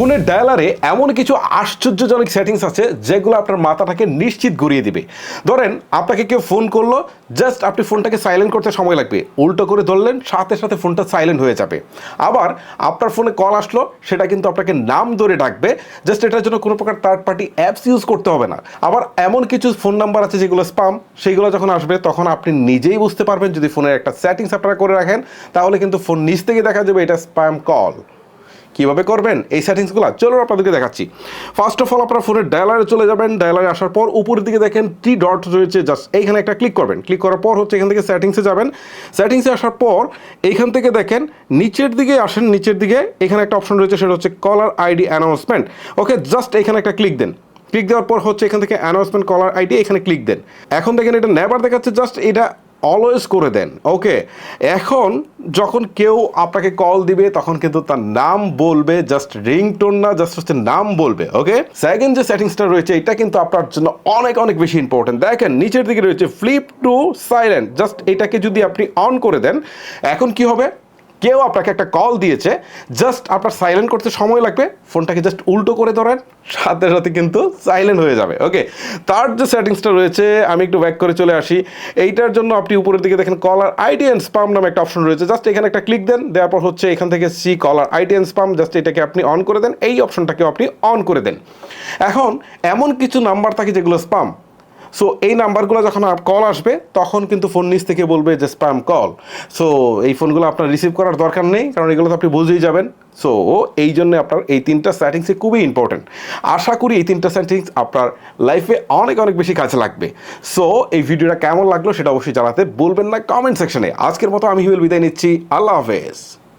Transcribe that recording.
ফোনের ডায়ালারে এমন কিছু আশ্চর্যজনক সেটিংস আছে যেগুলো আপনার মাথাটাকে নিশ্চিত ঘুরিয়ে দিবে। ধরেন, আপনাকে কেউ ফোন করল জাস্ট আপনি ফোনটাকে সাইলেন্ট করতে সময় লাগবে। উল্টো করে ধরলেন, সাথে সাথে ফোনটা সাইলেন্ট হয়ে যাবে। আবার আপনার ফোনে কল আসলো, সেটা কিন্তু আপনাকে নাম ধরে ডাকবে জাস্ট এটার জন্য কোনো প্রকার থার্ড পার্টি অ্যাপস ইউজ করতে হবে না। আবার এমন কিছু ফোন নাম্বার আছে যেগুলো স্পাম সেইগুলো যখন আসবে, তখন আপনি নিজেই বুঝতে পারবেন যদি ফোনের একটা সেটিংস আপনারা করে রাখেন, তাহলে কিন্তু ফোন নিচ থেকে দেখা যাবে এটা স্প্যাম কল কীভাবে করবেন? এই সেটিংসগুলো চলুন আপনাদেরকে দেখাচ্ছি। ফার্স্ট অফ অল আপনার ফোনের ডায়ালারে চলে যাবেন। ডায়ালারে আসার পর উপরের দিকে দেখেন টি ডট রয়েছে। জাস্ট এইখানে একটা ক্লিক করবেন। ক্লিক করার পর হচ্ছে এখান থেকে সেটিংসে যাবেন। সেটিংসে আসার পর এইখান থেকে দেখেন নিচের দিকে আসেন। নিচের দিকে এখানে একটা অপশন রয়েছে, সেটা হচ্ছে caller ID announcement okay just এখানে একটা ক্লিক দেন। ক্লিক দেওয়ার পর হচ্ছে এখান থেকে অ্যানাউন্সমেন্ট কলার আইডি এখানে ক্লিক দেন। এখন দেখেন এটা নেবার দেখাচ্ছে। জাস্ট এটা অলওয়েজ করে দেন ওকে এখন যখন কেউ আপনাকে কল দিবে, তখন কিন্তু তার নাম বলবে জাস্ট রিংটোন না জাস্ট হচ্ছে নাম বলবে ওকে সেকেন্ড যে সেটিংসটা রয়েছে, এটা কিন্তু আপনার জন্য অনেক অনেক বেশি ইম্পর্টেন্ট দেখেন, নিচের দিকে রয়েছে ফ্লিপ টু সাইলেন্ট জাস্ট এটাকে যদি আপনি অন করে দেন, এখন কি হবে? কেউ আপনাকে একটা কল দিয়েছে জাস্ট আপনার সাইলেন্ট করতে সময় লাগবে, ফোনটাকে জাস্ট উল্টো করে ধরেন, সাথে সাথে কিন্তু সাইলেন্ট হয়ে যাবে ওকে তার যে সেটিংসটা রয়েছে, আমি একটু ব্যাক করে চলে আসি। এইটার জন্য আপনি উপরের দিকে দেখেন কলার আইডি অ্যান্ড স্পাম নামে একটা অপশন রয়েছে জাস্ট এখানে একটা ক্লিক দেন, দেওয়ার পর হচ্ছে এখান থেকে C caller ID and spam just এটাকে আপনি অন করে দেন, এই অপশনটাকে আপনি অন করে দেন। এখন, এমন কিছু নাম্বার থাকে যেগুলো স্পাম সো এই নাম্বারগুলো যখন কল আসবে, তখন কিন্তু ফোন নিচ থেকে বলবে যে স্প্যাম কল সো এই ফোনগুলো আপনার রিসিভ করার দরকার নেই, কারণ এগুলো তো আপনি বুঝেই যাবেন। সো এই জন্য আপনার এই তিনটা সেটিংসে খুবই ইম্পর্টেন্ট আশা করি এই তিনটা সেটিংস আপনার লাইফে অনেক অনেক বেশি কাজে লাগবে। সো এই ভিডিওটা কেমন লাগল সেটা অবশ্যই জানাতে বলবেন না কমেন্ট সেকশনে আজকের মতো আমি হিউল বিদায় নিচ্ছি। আল্লাহ হাফেজ।